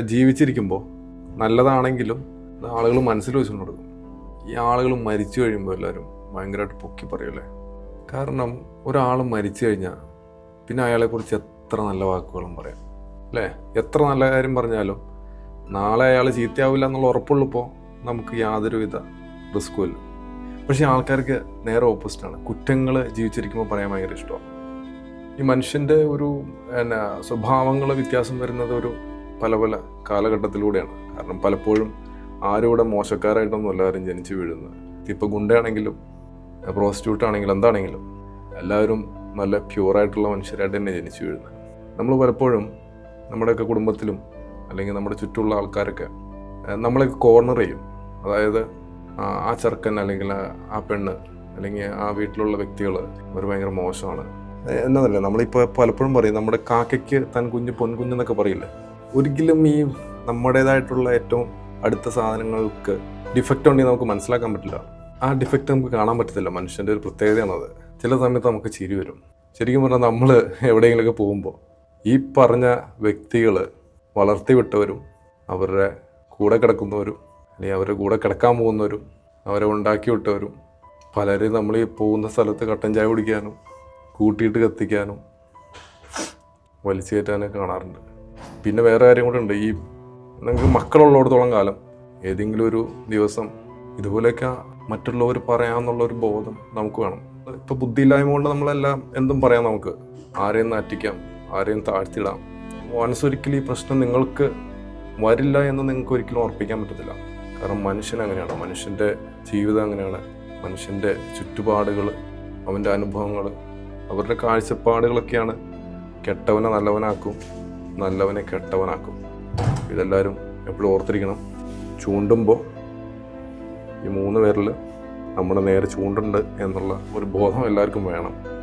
ജീവിച്ചിരിക്കുമ്പോൾ നല്ലതാണെങ്കിലും ആളുകൾ മനസ്സിൽ വെച്ചുകൊണ്ട് കൊടുക്കും ഈ ആളുകൾ മരിച്ചു കഴിയുമ്പോൾ എല്ലാവരും ഭയങ്കരമായിട്ട് പൊക്കി പറയല്ലേ കാരണം ഒരാൾ മരിച്ചു കഴിഞ്ഞാൽ പിന്നെ അയാളെക്കുറിച്ച് എത്ര നല്ല വാക്കുകളും പറയാം. അല്ലേ? എത്ര നല്ല കാര്യം പറഞ്ഞാലും നാളെ അയാൾ ചീത്തയാവില്ല എന്നുള്ള ഉറപ്പുള്ളപ്പോൾ നമുക്ക് യാതൊരുവിധ റിസ്ക്കും ഇല്ല. പക്ഷേ ആൾക്കാർക്ക് നേരെ ഓപ്പോസിറ്റാണ് കുറ്റങ്ങൾ ജീവിച്ചിരിക്കുമ്പോൾ പറയാൻ ഭയങ്കര ഇഷ്ടമാണ്. ഈ മനുഷ്യന്റെ ഒരു എന്നാ സ്വഭാവങ്ങൾ വ്യത്യാസം വരുന്നത് ഒരു പല പല കാലഘട്ടത്തിലൂടെയാണ്. കാരണം പലപ്പോഴും ആരും ഇവിടെ മോശക്കാരായിട്ടൊന്നും എല്ലാവരും ജനിച്ചു വീഴുന്നത്. ഇപ്പോൾ ഗുണ്ടയാണെങ്കിലും പ്രോസ്റ്റിറ്റ്യൂട്ട് ആണെങ്കിലും എന്താണെങ്കിലും എല്ലാവരും നല്ല പ്യൂറായിട്ടുള്ള മനുഷ്യരായിട്ട് തന്നെ ജനിച്ചു വീഴുന്നത്. നമ്മൾ പലപ്പോഴും നമ്മുടെയൊക്കെ കുടുംബത്തിലും അല്ലെങ്കിൽ നമ്മുടെ ചുറ്റുമുള്ള ആൾക്കാരൊക്കെ നമ്മളെ കോർണർ ചെയ്യും. അതായത് ആ- ചെറുക്കൻ അല്ലെങ്കിൽ ആ- പെണ്ണ് അല്ലെങ്കിൽ ആ വീട്ടിലുള്ള വ്യക്തികൾ അവർ ഭയങ്കര മോശമാണ്. എന്നതല്ല നമ്മളിപ്പോൾ പലപ്പോഴും പറയും നമ്മുടെ കാക്കയ്ക്ക് തൻ കുഞ്ഞ് പൊൻകുഞ്ഞെന്നൊക്കെ പറയില്ലേ? ഒരിക്കലും ഈ നമ്മുടേതായിട്ടുള്ള ഏറ്റവും അടുത്ത സാധനങ്ങൾക്ക് ഡിഫക്റ്റ് ഉണ്ടെങ്കിൽ നമുക്ക് മനസ്സിലാക്കാൻ പറ്റില്ല. ആ ഡിഫക്റ്റ് നമുക്ക് കാണാൻ പറ്റത്തില്ല. മനുഷ്യന്റെ ഒരു പ്രത്യേകതയാണത് ചില സമയത്ത് നമുക്ക് ചിരി വരും. ശരിക്കും പറഞ്ഞാൽ നമ്മൾ എവിടെയെങ്കിലുമൊക്കെ പോകുമ്പോൾ ഈ പറഞ്ഞ വ്യക്തികൾ വളർത്തി വിട്ടവരും അവരുടെ കൂടെ കിടക്കുന്നവരും അല്ലെങ്കിൽ അവരുടെ കൂടെ കിടക്കാൻ പോകുന്നവരും അവരെ ഉണ്ടാക്കി വിട്ടവരും പലരും നമ്മൾ ഈ പോകുന്ന സ്ഥലത്ത് കട്ടൻ ചായ കുടിക്കാനും കൂട്ടിയിട്ട് കത്തിക്കാനും വലിച്ചു കയറ്റാനൊക്കെ കാണാറുണ്ട്. പിന്നെ വേറെ കാര്യം കൂടെ ഉണ്ട്. ഈ നിങ്ങൾക്ക് മക്കളുള്ളിടത്തോളം കാലം ഏതെങ്കിലും ഒരു ദിവസം ഇതുപോലെയൊക്കെ മറ്റുള്ളവർ പറയാമെന്നുള്ള ഒരു ബോധം നമുക്ക് വേണം. ഇപ്പോൾ ബുദ്ധിയില്ലായ്മ കൊണ്ട് നമ്മളെല്ലാം എന്തും പറയാം നമുക്ക്. ആരെയും നാറ്റിക്കാം ആരെയും താഴ്ത്തിടാം വൺസ് ഒരിക്കലും ഈ പ്രശ്നം നിങ്ങൾക്ക് വരില്ല എന്ന് നിങ്ങൾക്ക് ഒരിക്കലും ഉറപ്പിക്കാൻ പറ്റത്തില്ല. കാരണം മനുഷ്യൻ അങ്ങനെയാണ്. മനുഷ്യന്റെ ജീവിതം അങ്ങനെയാണ്. മനുഷ്യന്റെ ചുറ്റുപാടുകൾ അവന്റെ അനുഭവങ്ങൾ അവരുടെ കാഴ്ചപ്പാടുകളൊക്കെയാണ് കെട്ടവനെ നല്ലവനാക്കും. നല്ലവനെ കെട്ടവനാക്കും. ഇതെല്ലാവരും എപ്പോഴും ഓർത്തിരിക്കണം. ചൂണ്ടുമ്പോൾ ഈ മൂന്ന് പേരിൽ നമ്മുടെ നേരെ ചൂണ്ടുണ്ട് എന്നുള്ള ഒരു ബോധം എല്ലാവർക്കും വേണം.